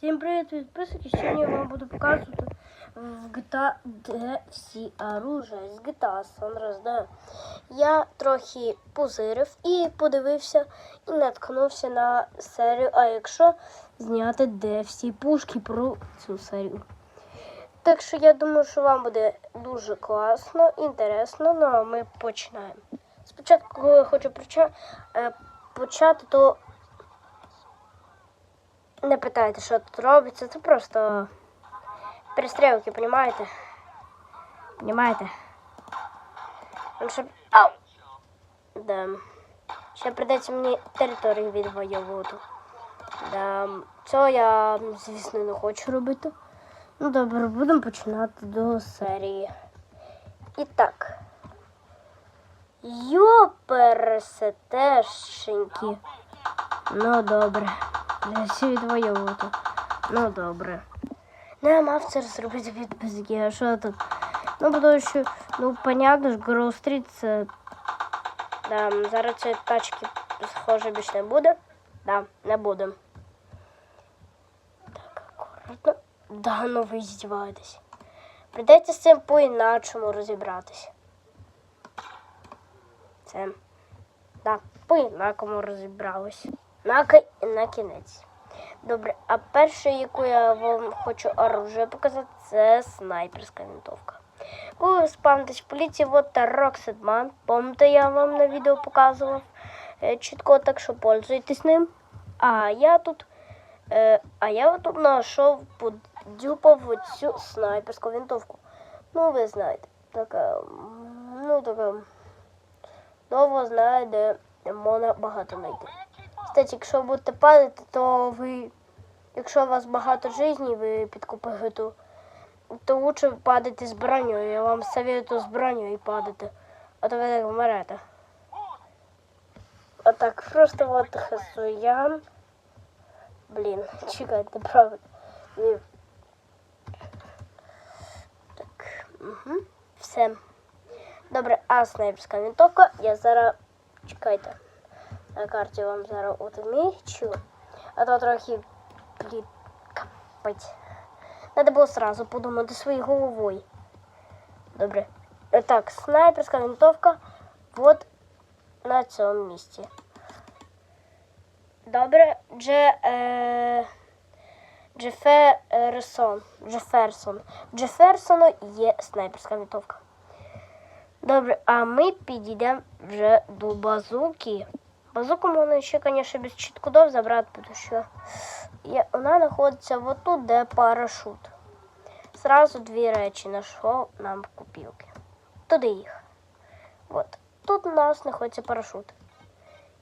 Всім привіт, підписники. Сьогодні я вам буду показувати в GTA, де всі оружия GTA San да. Я трохи позирив і подивився і наткнувся на серію, а якщо зняти де всі пушки про цю серію. Так що я думаю, що вам буде дуже класно, інтересно, ну а ми починаємо. Спочатку коли я хочу е, почати, то не питайте, що тут робиться. Це просто перестрілки, понімаєте? Понімаєте? Ну, щоб... Ау! Да. Ще придеться мені територію відвоювати. Да. Цього я, звісно, не хочу робити. Ну добре, будемо починати до серії. І так. Йоперсетешенькі. Ну добре. Не всі відвоювати. Ну добре. Ну, я мав це зробити від безгі, а що тут? Ну, тому що, ну, понятно ж, Grove Street це. Да, зараз цієї тачки, схоже, більше не буде. Да, не буде. Так, акуратно. Да, ну ви здіваєтесь. Придеться з цим по-іначому розібратись. Це. Да, по-інакому розібрались. На, кінець. Добре, а перше, яку я вам хочу оружие показати, це снайперська винтовка. Коли ви спавнитесь в поліції, от та Rocksetman. Помните, я вам на відео показував е, чітко, так що пользуйтесь ним. А я тут, е, а я тут знайшов, подюпав цю снайперську винтовку. Ну, ви знаєте, така, ну така, довго знає, де можна багато знайти. Кстати, якщо будете падати, то ви, якщо у вас багато життів, ви підкупили, то, лучше падати з бронею. Я вам советую з бронею падати. А то ви так вмрете. А так, просто от хасуям. Блін, чекайте, правда. Так, угу. все. Добре, а снайперська винтовка, я зараз. Чекайте. На карті вам зараз отмічу. А то трохи блін. Треба було сразу подумати своєю головою. Добре. Е, Так, снайперська винтовка от на цьому місці. Добре, Дже, е, Джеферсон. Джеферсон. Джеферсону є снайперська винтовка. Добре, а ми підійдемо вже до базуки. Базуку можна ще, звісно, без чіткодов забрати, тому що вона знаходиться вот тут, де парашут. Сразу дві речі знайшов нам в купілки. Туди їх. От. Тут у нас знаходиться парашут.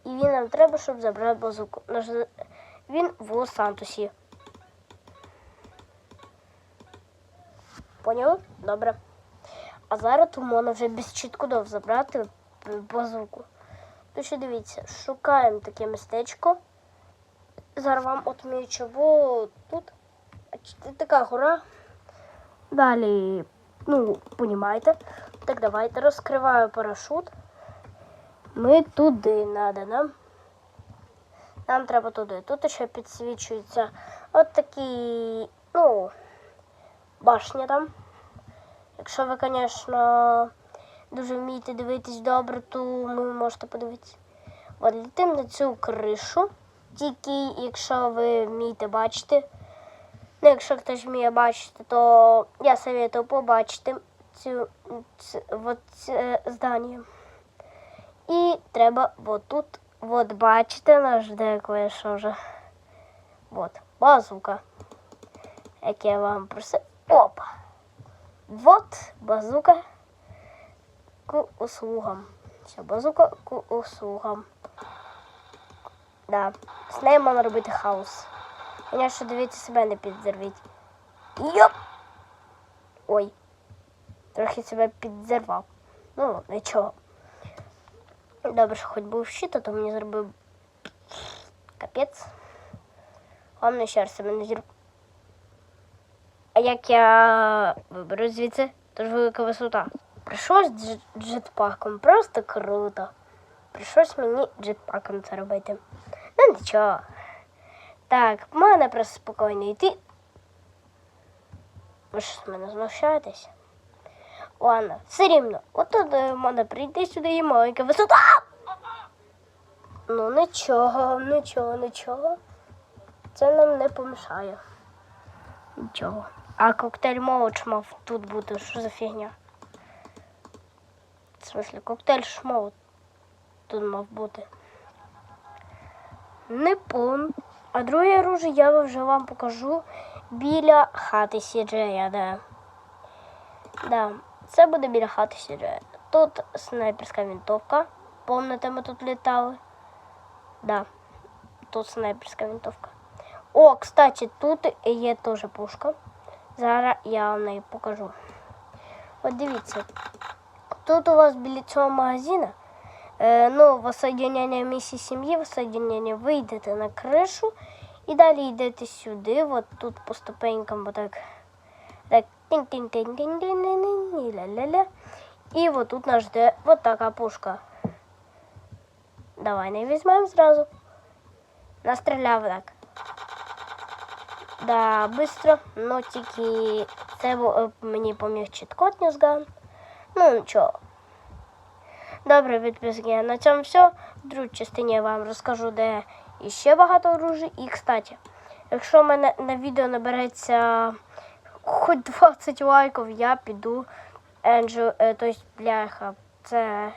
І він нам треба, щоб забрати базуку. Наш- Він в Лос-Сантосі. Поняли? Добре. А зараз тут можна вже без чіткодов забрати базуку. То що дивіться, шукаємо таке містечко. Зараз вам отмічу вот тут. Така гора. Далі, ну, понімаєте. Так, давайте розкриваю парашут. Ми туди треба нам. Нам треба туди. Тут ще підсвічується от такі, ну, башня там. Якщо ви, звісно, дуже вмієте дивитись добре, то ви можете подивитися. От літим на цю кришу. Тільки якщо ви вмієте бачити. Ну, якщо хтось вміє бачити, то я советую побачити цю, ц, от це здання. І треба от тут, от бачите, наш декоє, що вже. От, базука. Як я вам просив. Опа! Вот базука к услугам. Все, базука к услугам. Да. З нею можна робити хаос. Звісно, дивіться себе не підзервіть. Йоп! Ой. Трохи себе підзервав. Ну, нічого. Добре, що хоч був щит, а то мені зробив капець. Головне, ще раз себе не зірвав. А як я виберу звідси, то ж велика висота. Прийшлось дж- джетпаком, просто круто. Прийшлось мені джетпаком це робити. Ну нічого. Так, в мене просто спокійно йти. Ви що з мене знущаєтесь? Ладно, все рівно. От тут е, можна прийти сюди і маленька висота. Ну нічого, нічого, нічого. Це нам не помішає. Нічого. А коктейль молоч мав тут бути. Що за фігня? В смысле, коктейль шмолот тут мав бути. Не пон. А друге оружие я вже вам покажу біля хати Сіджея, да. Да, це буде біля хати Сіджея. Тут снайперська винтовка. Помните, ми тут літали? Да, тут снайперська винтовка. О, кстати, тут є теж пушка. Зараз я вам неї покажу. От дивіться, тут у вас біля цього магазина, е, ну, воссоединення місії сім'ї, воссоединення, ви йдете на кришу і далі йдете сюди, от тут по ступенькам, отак. Так, тин тин тин тин тин тин тин ля ля ля І от тут нас жде от така пушка. Давай не візьмемо зразу. Настріляв так. Да, быстро, но тільки це е, мені поміг чіткот Ньюзган. Ну нічого. Добре, підписки. На цьому все. В другій частині я вам розкажу, де іще багато оружий. І, кстати, якщо в мене на відео набереться хоч 20 лайків, я піду Angel, е, тобто бляха, це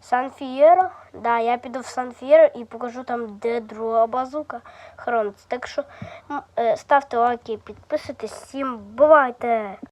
Сан Фієро. Да, я піду в Сан Фієро і покажу там, де друга базука хрониться. Так що е, ставте лайки, підписуйтесь. Всім бувайте!